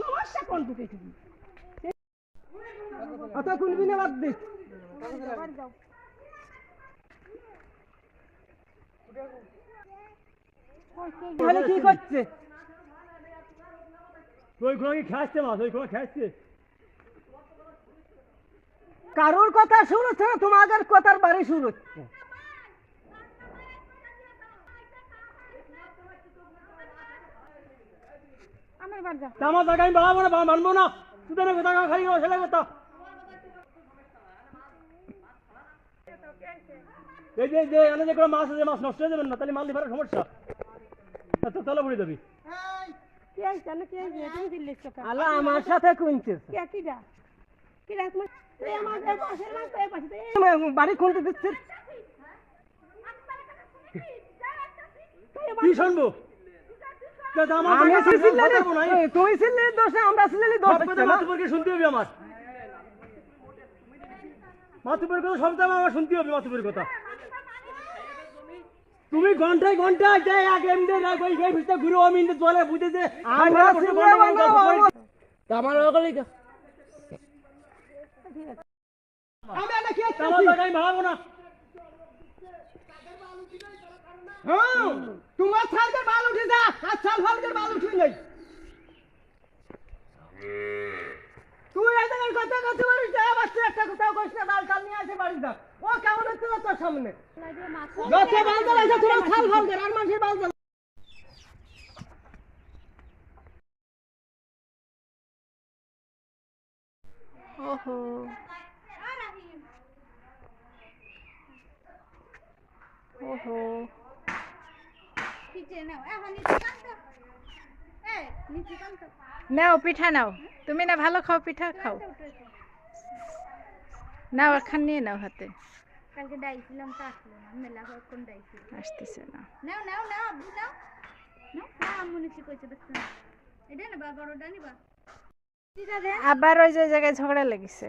সমস্যা কোন দিকে অত খুলবি না বাদ দে তাহলে কি করছে? ওই মাছ ওই কারোর কথা শুনছে? না তোমাদের কথার বাড়ি শুরু আমার জায়গা আমি বাড়াবো না বা- মানবো না। সুতরাং কথা খালি ছেলে কথা। এই যে যে এনে যে মাছ আছে মাছ নষ্ট হয়ে যাবেন না তাহলে মাল লিভারের সমস্যা। এত তলে পড়ে যাবি আল্লাহ আমার সাথে বাড়ি দিচ্ছে কি শুনব তা তা আমার আমি জায়গা থাকবে, ছিলেন কথা বলব না, এই তুমি ছিলে দোষে আমরা ছিলে দোষ মাতুপুরকে শুনতে হবে আমার। মাতুপুরের কথা সব দাম আমার শুনতে হবে মাতুপুরের কথা। তুমি ঘন্টায় ঘন্টায় যাই আগে এমনি রাখ ওই ভিতরে ঘুরে আমি ইন্দে জলে বুঝে যে আমরা আমার ওগুলি আমি এটা কি আমার জায়গা আমি না। হ্যাঁ তোমার বাল উঠে ফালকে বাল উঠে নেই। তুই জায়গায় কথা কথা বলিস যা বাচ্চা একটা কথা কইস না ডাল চাল নিয়ে আসে বাড়ি যা। ও কেমন হচ্ছে না তোর সামনে? যত বাল চাল আছে তোমার সাল ফালকে আর মানুষের বাল চাল ওহো। ওহো। নাও। পিঠা নাও। তুমি না ভালো খাও পিঠা খাও। নাও এখন নিয়ে নাও হাতে। কালকে ডাইছিলাম তো আসলো না। মেলা কখন ডাইছিল? আসতেছে না। নাও নাও নাও আব্বু নাও। নাও নাও আম্মু নিচে কইছে দেখছ না। এটা বড়টা নিবা। আবার ওই যে জায়গায় ঝগড়া লেগেছে।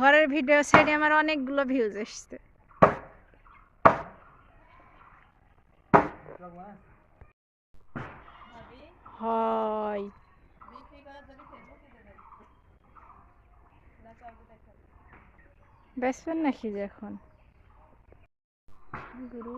ঘরের ভিডিও সাইডে আমার অনেকগুলো ভিউজ এসছে। বেসবেন নাকি যে এখন? গুরু।